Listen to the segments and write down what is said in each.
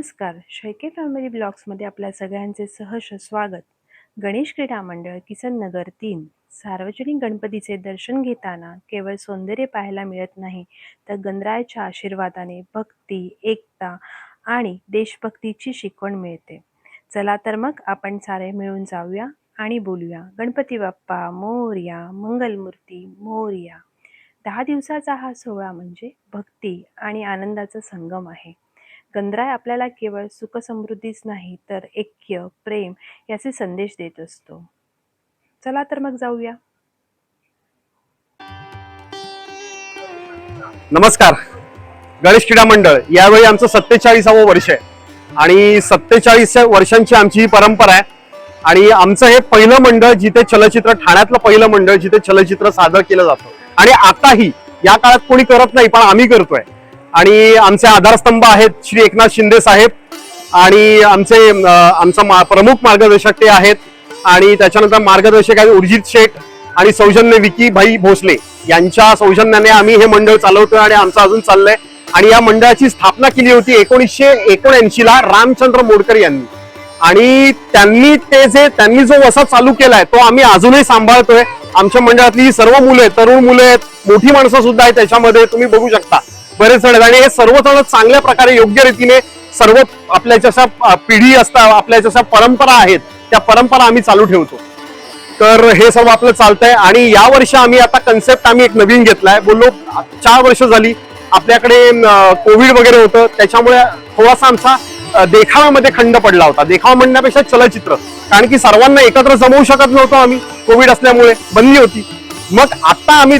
नमस्कार. शैके फॅमिली ब्लॉग्समध्ये आपल्या सगळ्यांचे सहर्ष स्वागत. गणेश क्रीडा मंडळ किसन नगर तीन. सार्वजनिक गणपतीचे दर्शन घेताना केवळ सौंदर्य पाहायला मिळत नाही तर गणरायाच्या आशीर्वादाने भक्ती एकता आणि देशभक्तीची शिकवण मिळते. चला तर मग आपण सारे मिळून जाऊया आणि बोलूया. गणपती बाप्पा मोर्या मंगलमूर्ती मोर्या. दहा दिवसाचा हा सोहळा म्हणजे भक्ती आणि आनंदाचा संगम आहे. गंधराय आपल्याला केवळ सुखसमृद्धीच नाही तर ऐक्य प्रेम याचे संदेश देत असतो. चला तर मग जाऊया. नमस्कार. गणेश क्रीडा मंडळ यावेळी आमचं सत्तेचाळीसावं वर्ष आहे. आणि सत्तेचाळीस वर्षांची आमची ही परंपरा आहे. आणि आमचं हे पहिलं मंडळ जिथे चलचित्र ठाण्यातलं पहिलं मंडळ जिथे चलचित्र सादर केलं जातं. आणि आताही या काळात कोणी करत नाही पण आम्ही करतोय. आणि आमचे आधारस्तंभ आहेत श्री एकनाथ शिंदे साहेब आणि आमचे आमचा मा- प्रमुख मार्गदर्शक ते आहेत. आणि त्याच्यानंतर मार्गदर्शक आहेत उर्जित शेठ आणि सौजन्य विकी भाई भोसले. यांच्या सौजन्याने आम्ही हे मंडळ चालवतोय आणि आमचं अजून चाललंय. आणि या मंडळाची स्थापना केली होती एकोणीसशे एकोणऐंशी ला रामचंद्र मोडकर यांनी. आणि त्यांनी ते जे त्यांनी जो वसा चालू केलाय तो आम्ही अजूनही सांभाळतोय. आमच्या मंडळातली सर्व मुलं तरुण मुलं आहेत मोठी माणसं सुद्धा आहेत त्याच्यामध्ये तुम्ही बघू शकता. बरेच जण आहेत. आणि हे सर्वजण चांगल्या प्रकारे योग्य रीतीने सर्व आपल्या जशा पिढी असतात आपल्या जशा परंपरा आहेत त्या परंपरा आम्ही चालू ठेवतो. तर हे सर्व आपलं चालतंय. आणि या वर्षी आम्ही आता कन्सेप्ट आम्ही एक नवीन घेतलाय. बोललो चार वर्ष झाली आपल्याकडे कोविड वगैरे होतं. त्याच्यामुळे थोडासा आमचा देखावामध्ये देखाव्यामध्ये खंड पडला होता. देखावा म्हणण्यापेक्षा चलचित्र. कारण की सर्वांना एकत्र जमवू शकत नव्हतो आम्ही. कोविड असल्यामुळे बंदी होती. मग आता आम्ही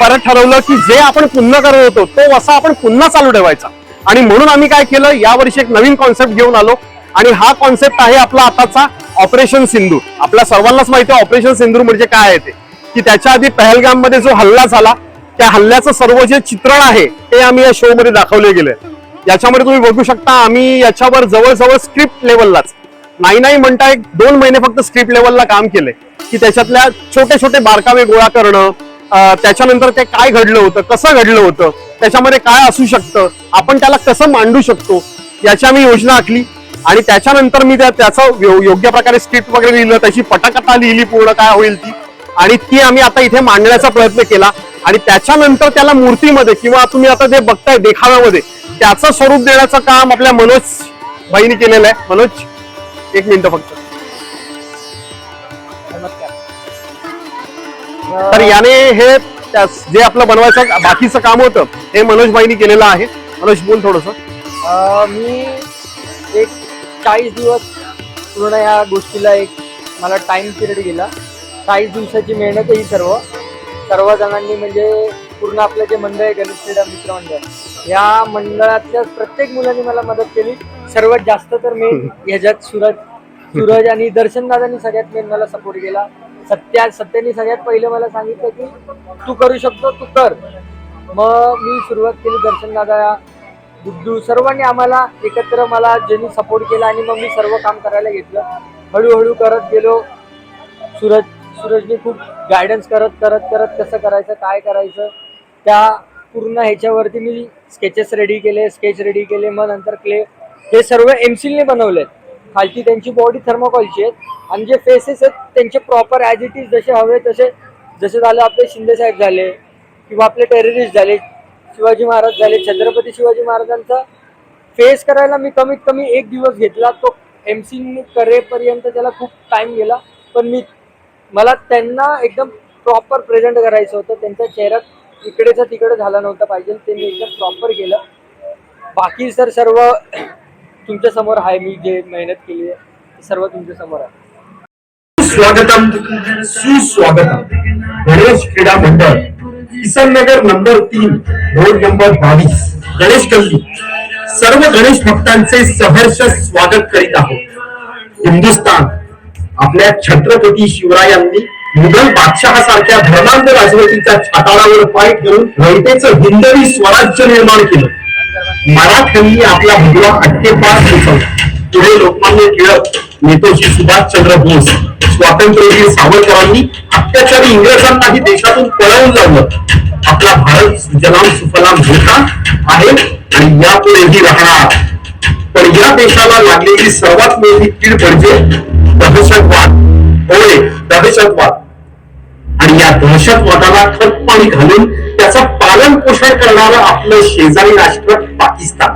परत ठरवलं की जे आपण पुन्हा करत होतो तो वसा आपण पुन्हा चालू ठेवायचा. आणि म्हणून आम्ही काय केलं यावर्षी एक नवीन कॉन्सेप्ट घेऊन आलो. आणि हा कॉन्सेप्ट आहे आपला आताचा ऑपरेशन सिंधू आपल्या सर्वांनाच माहिती आहे ऑपरेशन सिंधू म्हणजे काय आहे ते. की त्याच्या आधी पहलगाममध्ये जो हल्ला झाला त्या हल्ल्याचं सर्व जे चित्रण आहे ते आम्ही या शो मध्ये दाखवले गेले. याच्यामध्ये तुम्ही बघू शकता आम्ही याच्यावर जवळजवळ स्क्रिप्ट लेवललाच नाही नाही म्हणता एक दोन महिने फक्त स्क्रिप्ट लेवलला काम केलंय. की त्याच्यातल्या छोटे छोटे बारकावे गोळा करणं त्याच्यानंतर ते काय घडलं होतं कसं घडलं होतं त्याच्यामध्ये काय असू शकतं आपण त्याला कसं मांडू शकतो याची आम्ही योजना आखली. आणि त्याच्यानंतर मी त्या त्याचं योग्य प्रकारे स्क्रिप्ट वगैरे लिहिलं त्याची पटकथा लिहिली पूर्ण काय होईल ती. आणि ती आम्ही आता इथे मांडण्याचा प्रयत्न केला. आणि त्याच्यानंतर त्याला मूर्तीमध्ये किंवा तुम्ही आता जे बघताय देखाव्यामध्ये त्याचं स्वरूप देण्याचं काम आपल्या मनोज बाईंनी केलेलं आहे. मनोज एक मिनिट फक्त. तर याने हे जे आपलं बनवायचं बाकीचं काम होतं हे मनोज बाईंनी केलेलं आहे. मनोज बोल थोडस. मी एक चाळीस दिवस पूर्ण या गोष्टीला एक मला टाइम पिरियड गेला. चाळीस दिवसाची मेहनत ही सर्व. सर्व जणांनी म्हणजे पूर्ण आपलं जे मंडळ आहे गणेश क्रीडा मित्र मंडळ या मंडळातल्या प्रत्येक मुलांनी मला मदत केली. सर्वात जास्त तर मेन ह्याच्यात सूरज सूरज आणि दर्शन दादांनी सगळ्यात मेन मला सपोर्ट केला. सत्या सत्याने सगळ्यात पहिलं मला सांगितलं की तू करू शकतो तू कर. मग मी सुरुवात केली दर्शन दादा गुड्डू सर्वांनी आम्हाला एकत्र मला ज्यांनी सपोर्ट केला आणि मग मी सर्व काम करायला घेतलं. हळूहळू करत गेलो. सूरज सूरजने खूप गायडन्स करत करत करत कसं करायचं काय करायचं त्या पूर्ण ह्याच्यावरती मी स्केचेस रेडी केले स्केच रेडी केले मग नंतर क्ले हे सर्व एमसीलने बनवले खालची त्यांची बॉडी थर्मोकॉलची आहेत. आणि जे फेसेस आहेत त्यांचे प्रॉपर ॲज इट इज जसे हवे तसे जसे झाले आपले शिंदे साहेब झाले किंवा आपले टेररिस्ट झाले शिवाजी महाराज झाले छत्रपती शिवाजी महाराजांचा फेस करायला मी कमीत कमी एक दिवस घेतला. तो एम सी करेपर्यंत त्याला खूप टाइम गेला. पण मी मला त्यांना एकदम प्रॉपर प्रेझेंट करायचं होतं. त्यांचा चेहरा इकडेचा तिकडे झाला नव्हता पाहिजे. ते मी एकदम प्रॉपर केलं. बाकी सर सर्व तुमच्यासमोर आहे. मी जे मेहनत केली आहे सर्व तुमच्यासमोर आहे. स्वागतम सुस्वागतम. गणेश क्रीडा मंडळ किसन नगर नंबर तीन रोड नंबर बावीस. गणेश गल्ली. सर्व गणेश भक्तांचे सहर्ष स्वागत करीत आहोत. हिंदुस्तान आपल्या छत्रपती शिवरायांनी मुघल बादशहासारख्या धर्मांध राजवटीच्या छाताळावर पाय ठेवून रयतेचं हिंदवी स्वराज्य निर्माण केलं. मराठ्यांनी आपला मुलगा अट्टेपास पोचवला पुढे लोकमान्य टिळक नेतोजी सुभाषचंद्र बोस स्वातंत्र्यवीर सावरकरांनी अत्याचारी इंग्रजांनाही देशातून पळवून लावलं. आपला भारत सुजलाम सुफलाम होता आहे आणि यापुढेही राहणार. पण या देशाला लागलेली सर्वात मोठी कीड म्हणजे दहशतवाद. होय दहशतवाद. आणि या दहशतवादाला खतपाणी घालून त्याचं पालन पोषण करणारं आपलं शेजारी राष्ट्र पाकिस्तान.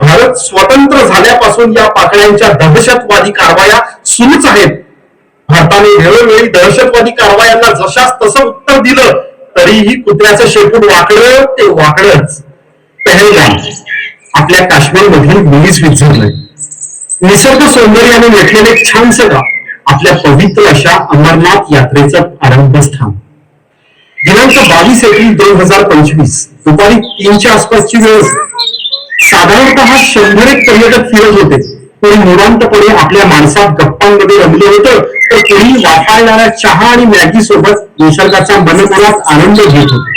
भारत स्वतंत्र झाल्यापासून या पाकड्यांच्या दहशतवादी कारवाया सुरूच आहेत. भारताने वेळोवेळी दहशतवादी कारवायांना जशास तसं उत्तर दिलं तरीही कुत्र्याचं शेपूट वाकडं ते वाकडच. पहलगाम आपल्या काश्मीर मधील मिनी स्वित्झर्लंड. निसर्ग सौंदर्याने वेठलेले एक छानसं गाव. आपल्या पवित्र अशा अमरनाथ यात्रेचं आरंभस्थान. दिनांक बावीस एप्रिल दोन हजार पंचवीस दुपारी तीनच्या आसपासची वेळ साधारणतः शंभर एक पर्यटक फिरत होते. कोणी निवांतपणे आपल्या माणसात गप्पांमध्ये रमले होतं तर कोणी वाफाळणाऱ्या चहा आणि मॅगी सोबत निसर्गाचा मनमनात आनंद घेत होते.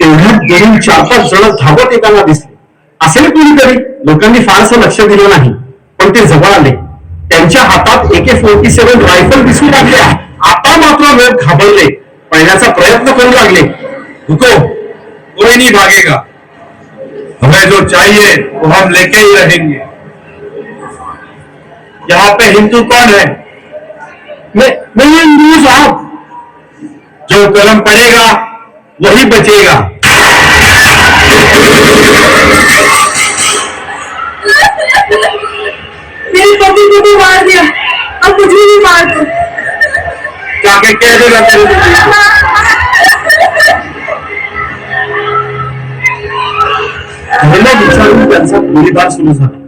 तेवढ्यात दोन चार पाच जण धावत येताना दिसले. असेल कोणीतरी? लोकांनी फारसं लक्ष दिलं नाही पण ते जवळ आले. त्यांच्या हातात एके फोर्टी सेव्हन रायफल दिसू लागल्या आता मात्र लोक घाबरले. पळण्याचा प्रयत्न करू लागले. रुको कोई नहीं भागेगा? हमें जो चाहिए, वो हम लेके ही रहेंगे. यहाँ पे हिंदू कौन है? मैं मैं हिंदू साहब जो कलम पड़ेगा वही बचेगा। मेरे पति को भी मार दिया। अब मुझे भी मार दो। जाके कह देगा तेरे को। महिला विचारून त्यांचा गोळीबार सुरू झाला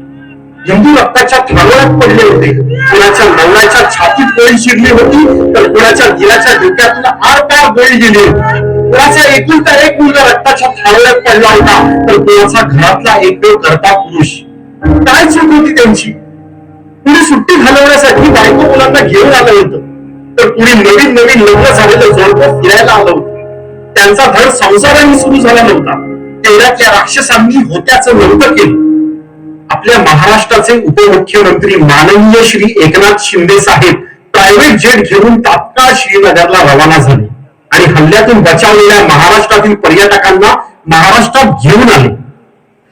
हिंदू रक्ताच्या थारोळ्यात पडले होते कुणाच्या नवऱ्याच्या छातीत गोळी शिरली होती तर कुणाच्या दिलाच्या डोक्यातून आरपार गोळी गेली होती कुणाचा एकुलता एक मुलगा रक्ताच्या थारोळ्यात पडला होता तर कुणाचा घरातला एकमेव करता पुरुष। काय चूक होती त्यांची कुणी सुट्टी घालवण्यासाठी बायको मुलांना घेऊन आलं होतं. तर कुणी नवीन नवीन लग्न झालेलं जोडपं फिरायला आलं होतं. त्यांचा धड संसाराने सुरू झाला नव्हता. तेरातल्या राक्षसांनी होत्याच नव्हतं केलं. आपल्या महाराष्ट्राचे उपमुख्यमंत्री माननीय श्री एकनाथ शिंदे साहेब प्रायव्हेट जेट घेऊन तात्काळ श्रीनगरला रवाना झाले आणि हल्ल्यातून बचावलेल्या महाराष्ट्रातील पर्यटकांना महाराष्ट्रात घेऊन आले.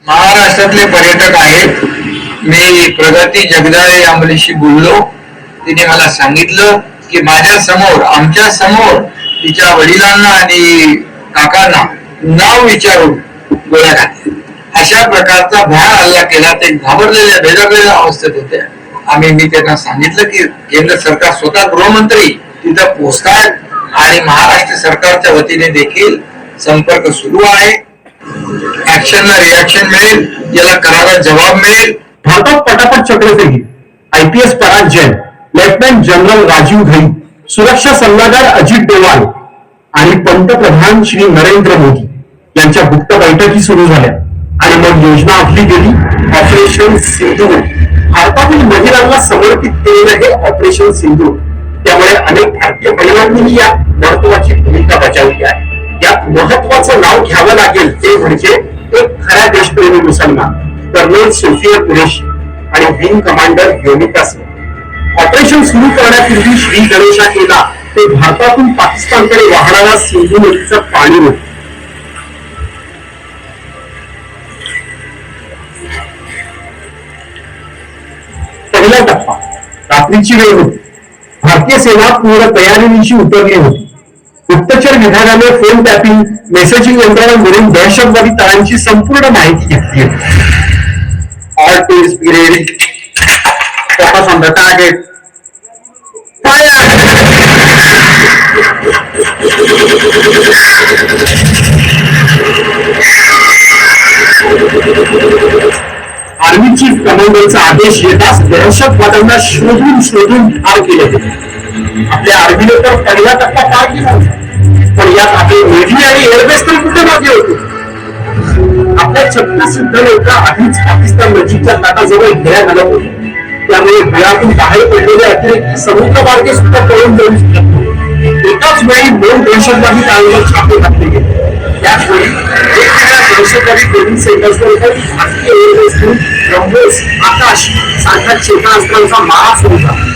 महाराष्ट्रातले पर्यटक आहेत. मी प्रगती जगदाळे या मुलीशी बोललो. तिने मला सांगितलं की माझ्यासमोर आमच्यासमोर तिच्या वडिलांना आणि काकांना नाव विचारून गोळ्या घातल्या अशा प्रकारचा भयान हल्ला केला. ते घाबरलेल्या भेदरलेल्या अवस्थेत होते. आम्ही मी त्यांना सांगितलं की केंद्र सरकार स्वतः गृहमंत्री तिथं पोहोचतायत आणि महाराष्ट्र सरकारच्या वतीने देखील संपर्क सुरू आहे. ऍक्शनला रिॲक्शन मिळेल. याला कराला जबाब मिळेल. भारतात पटापट चक्रफेरी IPS Parag Jain lieutenant general Rajiv Ghai सुरक्षा सल्लागार अजित डोवाल आणि पंतप्रधान श्री नरेंद्र मोदी यांच्या गुप्त बैठकी सुरू झाल्या. आणि मग योजना आखली गेली ऑपरेशन सिंधू भारतातील महिलांना समर्पित केलेलं हे ऑपरेशन सिंधू त्यामुळे अनेक भारतीय महिलांनीही या महत्वाची भूमिका बजावली आहे. यात महत्वाचं नाव घ्यावं लागेल ते म्हणजे एक खऱ्या देशप्रेमी मुसलमान. कर्नल सोफिया कुरेशी आणि wing commander Yonika Singh. Operation सुरू करण्यापूर्वी श्री गणेशा केला ते भारतातून पाकिस्तानकडे वाहणारा सिंधू नदीचं पाणी होतं. पहिला टप्पा रात्रीची वेळ होती. भारतीय सेना पूर्ण तयारीनिशी उतरली होती. गुप्तचर विभागाने फोन टॅपिंग मेसेजिंग यंत्रणा मिळून दहशतवादी तळांची संपूर्ण माहिती घेतली होती. All teams be. Focus on the target. Fire! Army chief कमांडरचा आदेश येताच दहशतवाद्यांना शोधून शोधून ठार केले होते आपल्या आर्मीने तर पहिला टप्पा पार केला पण यात आपले नेव्ही आणि एअरबेस तर कुठे मागे होते आपल्या छत्तीस सिद्ध लोक आधीच पाकिस्तान नजीकच्या ताटाजवळ घेण्यात घालत होते. त्यामुळे घरातून बाहेर पडलेले अतिरिक्त समुद्र मार्गे सुद्धा पळून जाऊ शकत एकाच वेळी दोन दहशतवादी टाळीवर छापे घातले गेले. त्याच वेगवेगळ्या दहशतवादी ट्रेनिंग सेंटर्सवर भारतीय एअरबेसकडून आकाश सारख्या क्षेपणास्त्रांचा मारा सुरू झाला.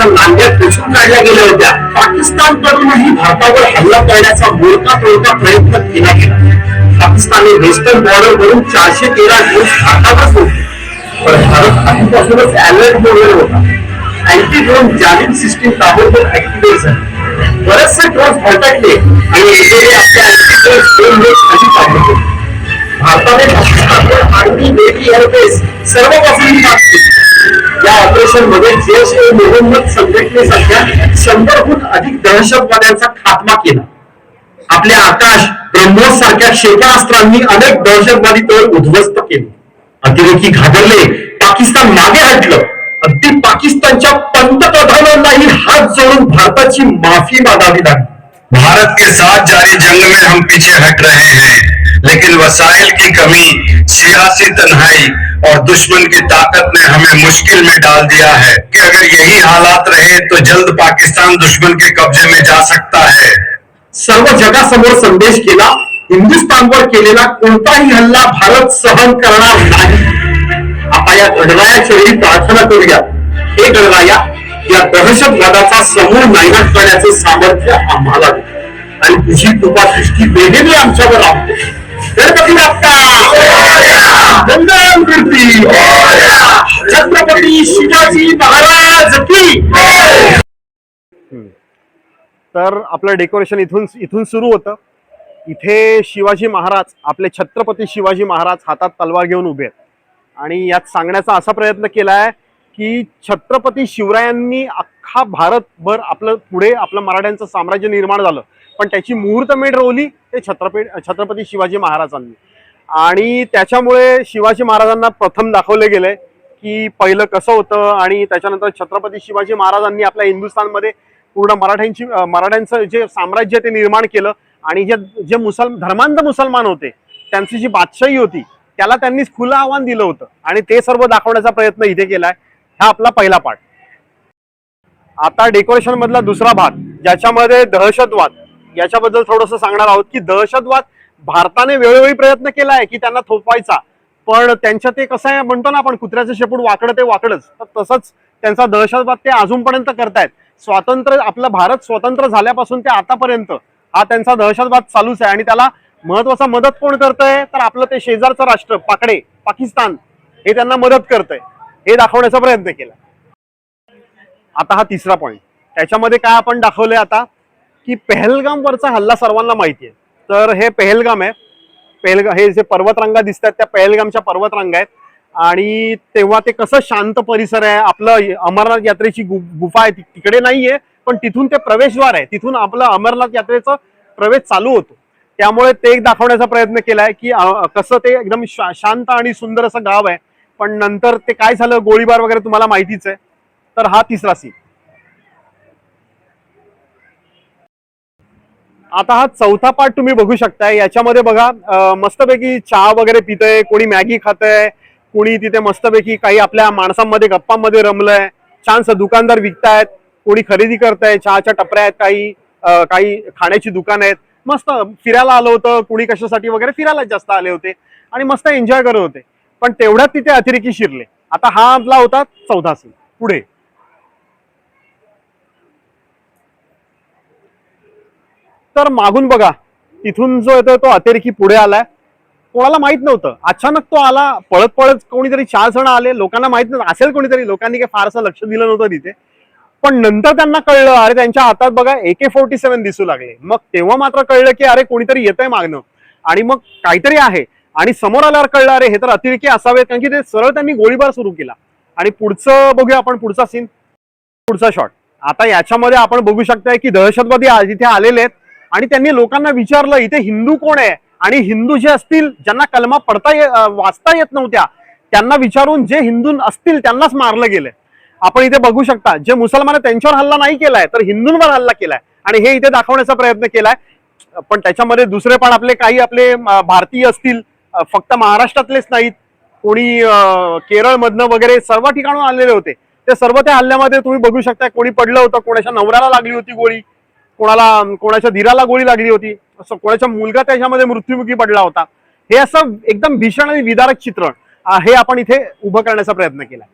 त्यांच्या नांग्यात पुसून काढल्या गेल्या होत्या. पाकिस्तानकडूनही भारतावर हल्ला करण्याचा मोडका तोडका प्रयत्न केला गेला. पाकिस्तानने वेस्टर्न बॉर्डर वरून चारशे तेरा दिवस भारतावर सोडले. पण भारत आधीपासूनच अलर्ट मोडवर होता. अँटी ड्रोन जालिम सिस्टीम ताबडतोब ऍक्टिव्हेट झाली. बरेचसे ड्रोन भटकले आणि एकेरी आपल्या अँटी ड्रोन ड्रोन खाली काढले भारताने पाकिस्तानवर आर्मी नेव्ही एअरबेस सर्वपासून या ऑपरेशनमध्ये जैश ए मोहम्मद संघटनेसारख्या शंभरहून अधिक दहशतवाद्यांचा खात्मा केला. आपल्या आकाश ब्रह्मोस सारख्या क्षेपणास्त्रांनी अनेक दहशतवादी तळ उद्ध्वस्त केले. अतिरेकी घाबरले पाकिस्तान मागे हटलं. अगदी पाकिस्तानच्या पंतप्रधानांनाही हात जोडून भारताची माफी मागावी लागली. भारत के साथ जारी जंग में हम पीछे हट रहे हैं लेकिन वसाइल की कमी सियासी तन्हाई और दुश्मन की ताकत ने हमें मुश्किल में डाल दिया है कि अगर यही हालात रहे तो जल्द पाकिस्तान दुश्मन के कब्जे में जा सकता है। सर्व जगासमोर संदेश केला हिंदुस्थानवर केलेला कोणताही हल्ला भारत सहन करणार नाही. आता या गणरायाच्या वेळी प्रार्थना करूया. हे गणराया या दहशतवादाचा समूळ नायनाट करण्याचे सामर्थ्य आम्हाला आणि तुझी कृपा सृष्टी वेगळी आमच्यावर राहते गणपती बाप्पा! मंगळम कीर्ती छत्रपती शिवाजी महाराज की तर आपलं डेकोरेशन इथून इथून सुरू होतं. इथे शिवाजी महाराज आपले छत्रपती शिवाजी महाराज हातात तलवार घेऊन उभे आहेत. आणि यात सांगण्याचा असा प्रयत्न केला आहे की छत्रपती शिवरायांनी अख्खा भारतभर आपलं पुढे आपलं मराठ्यांचं साम्राज्य निर्माण झालं. पण त्याची मुहूर्तमेढ रोवली ते छत्रपती छत्रपती शिवाजी महाराजांनी. आणि त्याच्यामुळे शिवाजी महाराजांना प्रथम दाखवले गेले की पहिलं कसं होतं आणि त्याच्यानंतर छत्रपती शिवाजी महाराजांनी आपल्या हिंदुस्थानमध्ये पूर्ण मराठ्यांची मराठ्यांचं जे साम्राज्य ते निर्माण केलं आणि जे जे मुसल धर्मांध मुसलमान होते त्यांची जी बादशाही होती त्याला त्यांनी खुलं आव्हान दिलं होतं. आणि ते सर्व दाखवण्याचा प्रयत्न इथे केलाय. हा आपला पहिला पाठ. आता डेकोरेशन मधला दुसरा भाग ज्याच्यामध्ये दहशतवाद याच्याबद्दल थोडंसं सांगणार आहोत की दहशतवाद भारताने वेळोवेळी प्रयत्न केला आहे की त्यांना थोपवायचा. पण त्यांच्या ते कसं आहे म्हणतो ना आपण कुत्र्याचं शेपूट वाकडं ते वाकडच. तर तसंच त्यांचा दहशतवाद ते अजूनपर्यंत करतायत. स्वातंत्र्य आपला भारत स्वतंत्र झाल्यापासून ते आतापर्यंत हा त्यांचा दहशतवाद चालूच आहे. आणि त्याला महत्त्वाचा मदत कोण करतंय? तर आपलं ते शेजारचं राष्ट्र पाकडे पाकिस्तान हे त्यांना मदत करतंय. हे दाखवण्याचा प्रयत्न केला. आता हा तिसरा पॉईंट त्याच्यामध्ये काय आपण दाखवलंय आता? की पहलगाम वरचा हल्ला सर्वांना माहिती आहे. तर हे पहलगाम आहे. पहलगाम हे जे पर्वतरांगा दिसतात त्या पहलगामच्या पर्वतरांगा आहेत. आणि तेव्हा ते कसं शांत परिसर आहे आपलं अमरनाथ यात्रेची गु- गुफा आहे ती- तिकडे नाहीये पण तिथून ते प्रवेशद्वार आहे. तिथून आपलं अमरनाथ यात्रेचा प्रवेश चालू होतो. त्यामुळे ते एक दाखवण्याचा प्रयत्न केलाय की कसं ते एकदम शा- शांत आणि सुंदर असं गाव आहे. पण नंतर ते काय झालं गोळीबार वगैरे तुम्हाला माहितीच आहे. तर हा तिसरा सीन आता हा चौथा पार्ट तुम्ही बघू शकताय. याच्यामध्ये बघा मस्तपैकी चहा वगैरे पितय कोणी मॅगी खातंय कोणी तिथे मस्तपैकी काही आपल्या माणसांमध्ये गप्पांमध्ये रमलंय. छानसं दुकानदार विकतायत कोणी खरेदी करताय चहाच्या टपऱ्या आहेत काही काही खाण्याची दुकान आहेत. मस्त फिरायला आलं होतं कुणी कशासाठी वगैरे फिरायला जास्त आले होते आणि मस्त एन्जॉय करत होते. पण तेवढ्यात तिथे अतिरेकी शिरले. आता हा आपला होता चौथा सीन पुढे. तर मागून बघा तिथून जो येतोय तो अतिरेकी पुढे आलाय. कोणाला माहीत नव्हतं. अचानक तो आला पळत पळत कोणीतरी चार जण आले लोकांना माहीत नव्हतं. असेल कोणीतरी लोकांनी काही फारसं लक्ष दिलं नव्हतं तिथे. पण नंतर त्यांना कळलं अरे त्यांच्या हातात बघा एके फोर्टी सेव्हन दिसू लागले. मग तेव्हा मात्र कळलं की अरे कोणीतरी येतंय मागणं आणि मग काहीतरी आहे. आणि समोर आल्यावर कळलं अरे हे तर अतिरेकी असावेत कारण की ते सरळ त्यांनी गोळीबार सुरू केला. आणि पुढचं बघूया आपण पुढचा सीन पुढचा शॉट आता याच्यामध्ये आपण बघू शकताय की दहशतवादी जिथे आलेले आहेत. आणि त्यांनी लोकांना विचारलं इथे हिंदू कोण आहे? आणि हिंदू जे असतील ज्यांना कलमा पडता ये- वाचता येत नव्हत्या त्यांना विचारून जे हिंदू असतील त्यांनाच मारलं गेलंय. आपण इथे बघू शकता जे मुसलमान त्यांच्यावर हल्ला नाही केलाय तर हिंदूंवर हल्ला केलाय. आणि हे इथे दाखवण्याचा प्रयत्न केलाय. पण त्याच्यामध्ये दुसरे पण आपले काही आपले भारतीय असतील फक्त महाराष्ट्रातलेच नाहीत. कोणी केरळमधनं वगैरे सर्व ठिकाणून आलेले होते. ते सर्व त्या हल्ल्यामध्ये तुम्ही बघू शकता कोणी पडलं होतं कोणाच्या नवऱ्याला लागली होती गोळी. कोणाला कोणाच्या धीराला गोळी लागली होती असं कोणाचा मुलगा त्याच्यामध्ये मृत्युमुखी पडला होता हे असं एकदम भीषण आणि विदारक चित्रण हे आपण इथे उभं करण्याचा प्रयत्न केला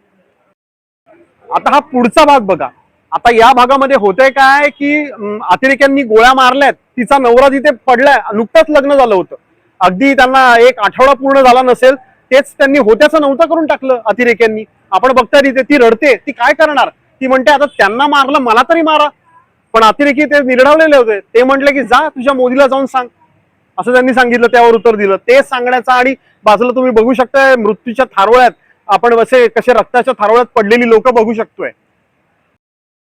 आता हा पुढचा भाग बघा. आता या भागामध्ये होतंय काय की अतिरेक्यांनी गोळ्या मारल्यात तिचा नवरा तिथे पडलाय नुकतंच लग्न झालं होतं. अगदी त्यांना एक आठवडा पूर्ण झाला नसेल तेच त्यांनी होत्याचं नव्हतं करून टाकलं अतिरेक्यांनी. आपण बघता तिथे ती रडते ती काय करणार? ती म्हणते आता त्यांना मारलं मला तरी मारा. पण अतिरेकी ते निर्ढवलेले होते. ते म्हटले की जा तुझ्या मोदीला जाऊन सांग. असं त्यांनी सांगितलं त्यावर उत्तर दिलं. ते सांगण्याचा आणि बाजूला तुम्ही बघू शकताय मृत्यूच्या थारोळ्यात आपण असे कसे रक्ताच्या थारोळ्यात पडलेली लोक बघू शकतोय.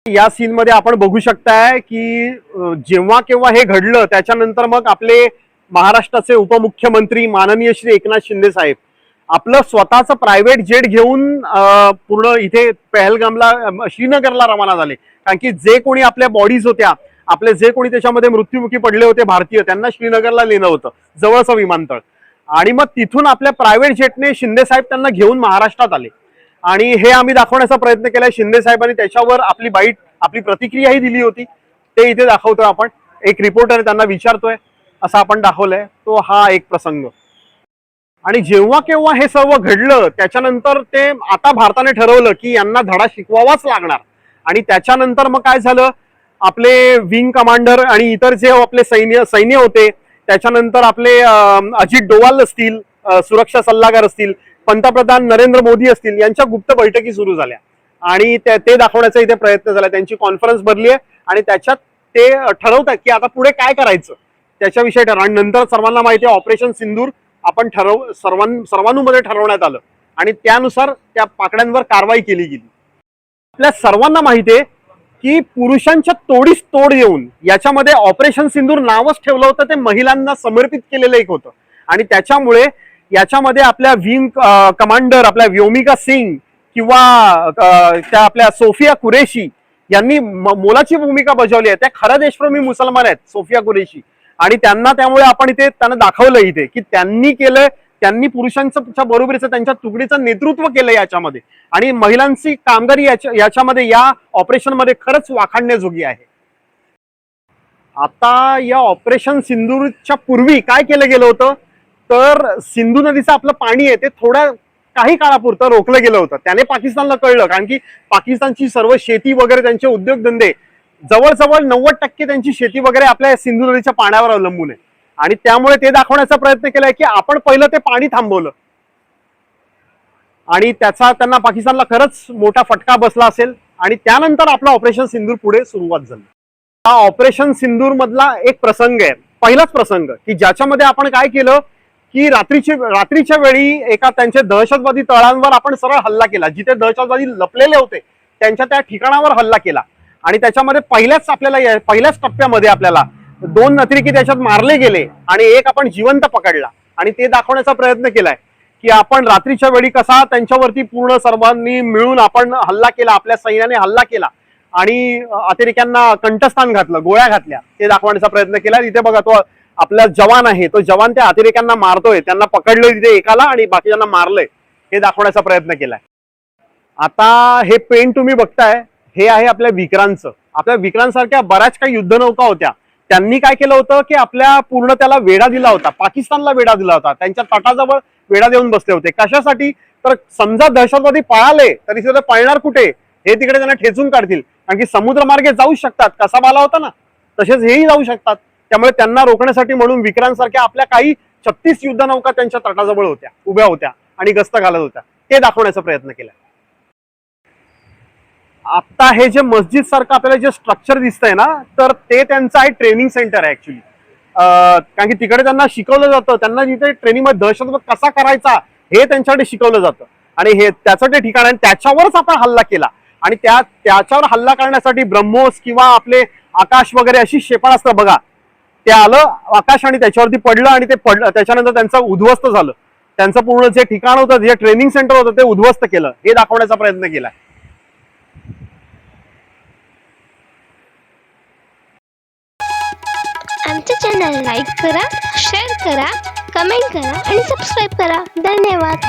या सीन मध्ये आपण बघू शकताय की जेव्हा केव्हा हे घडलं त्याच्यानंतर मग आपले महाराष्ट्राचे उपमुख्यमंत्री माननीय श्री एकनाथ शिंदे साहेब आपलं स्वतःचं प्रायव्हेट जेट घेऊन पूर्ण इथे पहलगामला श्रीनगरला रवाना झाले. कारण की जे कोणी आपल्या बॉडीज होत्या आपले जे कोणी त्याच्यामध्ये मृत्युमुखी पडले होते भारतीय त्यांना श्रीनगरला नेलं होतं जवळचं विमानतळ. आणि मग तिथून आपल्या प्रायव्हेट जेटने शिंदे साहेब त्यांना घेऊन महाराष्ट्रात आले. आणि हे आम्ही दाखवण्याचा प्रयत्न केलाय शिंदे साहेबांनी त्याच्यावर आपली बाईट आपली प्रतिक्रियाही दिली होती. ते इथे दाखवतोय आपण. एक रिपोर्टर त्यांना विचारतोय. असं आपण दाखवलंय. तो हा एक प्रसंग. आणि जेव्हा केव्हा हे सर्व घडलं त्याच्यानंतर ते आता भारताने ठरवलं की यांना धडा शिकवावाच लागणार. आणि त्याच्यानंतर मग काय झालं? आपले विंग कमांडर आणि इतर जे आपले सैन्य सैन्य होते त्याच्यानंतर आपले अजित डोवाल असतील सुरक्षा सल्लागार असतील पंतप्रधान नरेंद्र मोदी असतील यांच्या गुप्त बैठकी सुरू झाल्या. आणि ते ते दाखवण्याचा इथे प्रयत्न झाला. त्यांची कॉन्फरन्स भरली आहे. आणि त्याच्यात ते ठरवतात की आता पुढे काय करायचं? त्याच्याविषयी ठरव. आणि नंतर सर्वांना माहिती आहे ऑपरेशन सिंदूर आपण ठरव सर्वां सर्वानुमध्ये ठरवण्यात आलं. आणि त्यानुसार त्या पाकड्यांवर कारवाई केली गेली. आपल्या सर्वांना माहिती आहे की पुरुषांच्या तोडीस तोड येऊन याच्यामध्ये ऑपरेशन सिंदूर नावच ठेवलं होतं ते महिलांना समर्पित केलेलं एक होतं. आणि त्याच्यामुळे याच्यामध्ये आपल्या विंग कमांडर आपल्या व्योमिका सिंग किंवा त्या आपल्या सोफिया कुरेशी यांनी मोलाची भूमिका बजावली आहे. त्या खऱ्या देशप्रेमी मुसलमान आहेत सोफिया कुरेशी. आणि त्यांना त्यामुळे आपण इथे त्यांना दाखवलं इथे की त्यांनी केलं त्यांनी पुरुषांच्या बरोबरीचं त्यांच्या तुकडीचं नेतृत्व केलं याच्यामध्ये. आणि महिलांची कामगारी याच्या याच्यामध्ये या ऑपरेशनमध्ये खरंच वाखाणण्याजोगी आहे. आता या ऑपरेशन सिंदूरच्या पूर्वी काय केलं गेलं होतं? तर सिंधू नदीचं आपलं पाणी आहे ते थोड्या काही काळापुरतं रोखलं गेलं होतं. त्याने पाकिस्तानला कळलं कारण की पाकिस्तानची सर्व शेती वगैरे त्यांचे उद्योगधंदे जवळजवळ नव्वद टक्के त्यांची शेती वगैरे आपल्या सिंधू नदीच्या पाण्यावर अवलंबून आहे. आणि त्यामुळे ते दाखवण्याचा प्रयत्न केलाय की आपण पहिलं ते पाणी थांबवलं. आणि त्याचा त्यांना पाकिस्तानला खरंच मोठा फटका बसला असेल. आणि त्यानंतर आपलं ऑपरेशन सिंदूर पुढे सुरुवात झाली. हा ऑपरेशन सिंदूर मधला एक प्रसंग आहे. पहिलाच प्रसंग की ज्याच्यामध्ये आपण काय केलं की रात्रीची रात्रीच्या वेळी एका त्यांच्या दहशतवादी तळांवर आपण सरळ हल्ला केला. जिथे दहशतवादी लपलेले होते त्यांच्या त्या ठिकाणावर हल्ला केला. आणि त्याच्यामध्ये पहिल्याच आपल्याला पहिल्याच टप्प्यामध्ये आपल्याला दोन अतिरेकी त्याच्यात मारले गेले आणि एक आपण जिवंत पकडला. आणि ते दाखवण्याचा प्रयत्न केलाय की आपण रात्रीच्या वेळी कसा त्यांच्यावरती पूर्ण सर्वांनी मिळून आपण हल्ला केला आपल्या सैन्याने हल्ला केला आणि अतिरेक्यांना कंठस्थान घातलं गोळ्या घातल्या. ते दाखवण्याचा प्रयत्न केला. इथे बघा तो आपला जवान आहे तो जवान त्या अतिरेक्यांना मारतोय. त्यांना पकडलंय तिथे एकाला आणि बाकीच्यांना मारलंय. हे दाखवण्याचा प्रयत्न केलाय. आता हे पेन तुम्ही बघताय हे आहे आपल्या विक्रांतचं. आपल्या विक्रांतसारख्या बऱ्याच काही युद्धनौका होत्या. त्यांनी काय केलं होतं की आपल्या पूर्ण त्याला वेढा दिला होता. पाकिस्तानला वेढा दिला होता. त्यांच्या तटाजवळ वेढा देऊन बसले होते. कशासाठी? तर समजा दहशतवादी पळाले तरी सुद्धा पळणार कुठे? हे तिकडे त्यांना ठेचून काढतील. कारण की समुद्रमार्गे जाऊ शकतात. कसा बाला होता ना? तसेच हेही जाऊ शकतात. त्यामुळे त्यांना रोखण्यासाठी म्हणून विक्रांतसारख्या आपल्या काही छत्तीस युद्धनौका त्यांच्या तटाजवळ होत्या उभ्या होत्या आणि गस्त घालत होत्या. ते दाखवण्याचा प्रयत्न केला. आता हे जे मस्जिद सारखं आपल्याला जे स्ट्रक्चर दिसतंय ना तर ते त्यांचं आहे ट्रेनिंग सेंटर आहे ऍक्च्युली कारण की तिकडे त्यांना शिकवलं जातं. त्यांना जिथे ट्रेनिंगमध्ये दहशतवाद कसा करायचा हे त्यांच्याकडे शिकवलं जातं. आणि हे त्याचं ते ठिकाण आहे आणि त्याच्यावरच आपण हल्ला केला. आणि त्या त्याच्यावर हल्ला करण्यासाठी ब्रह्मोस किंवा आपले आकाश वगैरे अशी क्षेपणास्त्र बघा. ते आलं आकाश आणि त्याच्यावरती पडलं आणि ते पडलं त्याच्यानंतर त्यांचं उद्ध्वस्त झालं. त्यांचं पूर्ण जे ठिकाण होतं जे ट्रेनिंग सेंटर होतं ते उद्ध्वस्त केलं. हे दाखवण्याचा प्रयत्न केलाय चॅनल लाईक करा शेअर करा कमेंट करा आणि सबस्क्राईब करा. धन्यवाद.